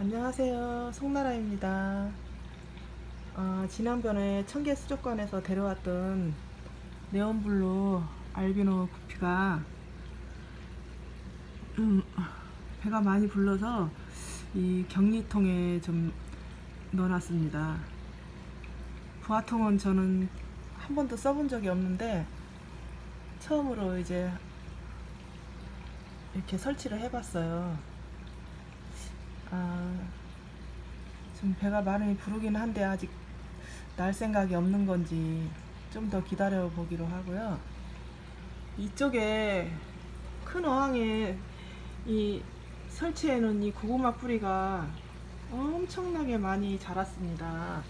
안녕하세요. 송나라입니다. 아, 지난번에 청계 수족관에서 데려왔던 네온블루 알비노 구피가 음, 배가 많이 불러서 이 격리통에 좀 넣어놨습니다. 부화통은 저는 한 번도 써본 적이 없는데 처음으로 이제 이렇게 설치를 해봤어요. 아, 좀 배가 많이 부르긴 한데 아직 날 생각이 없는 건지 좀 더 기다려 보기로 하고요. 이쪽에 큰 어항에 이 설치해 놓은 이 고구마 뿌리가 엄청나게 많이 자랐습니다.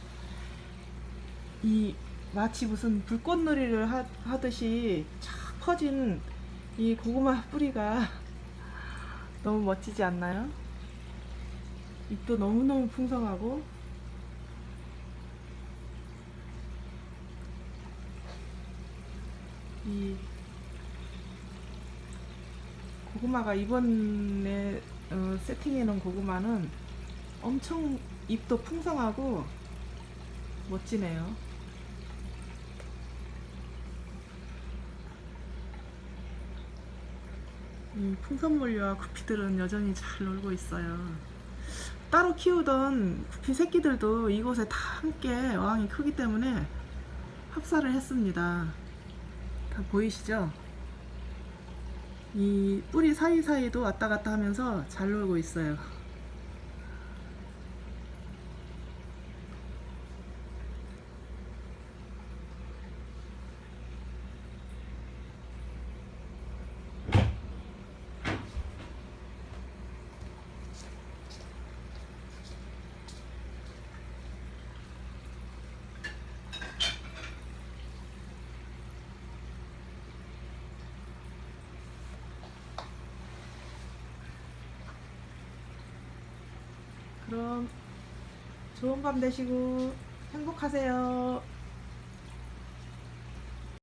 이 마치 무슨 불꽃놀이를 하, 하듯이 쫙 퍼진 이 고구마 뿌리가 너무 멋지지 않나요? 잎도 너무너무 풍성하고 이 고구마가 이번에 어, 세팅해 놓은 고구마는 엄청 잎도 풍성하고 멋지네요. 이 풍선물류와 구피들은 여전히 잘 놀고 있어요. 따로 키우던 구피 새끼들도 이곳에 다 함께 어항이 크기 때문에 합사를 했습니다. 다 보이시죠? 이 뿌리 사이사이도 왔다 갔다 하면서 잘 놀고 있어요. 그럼 좋은 밤 되시고 행복하세요.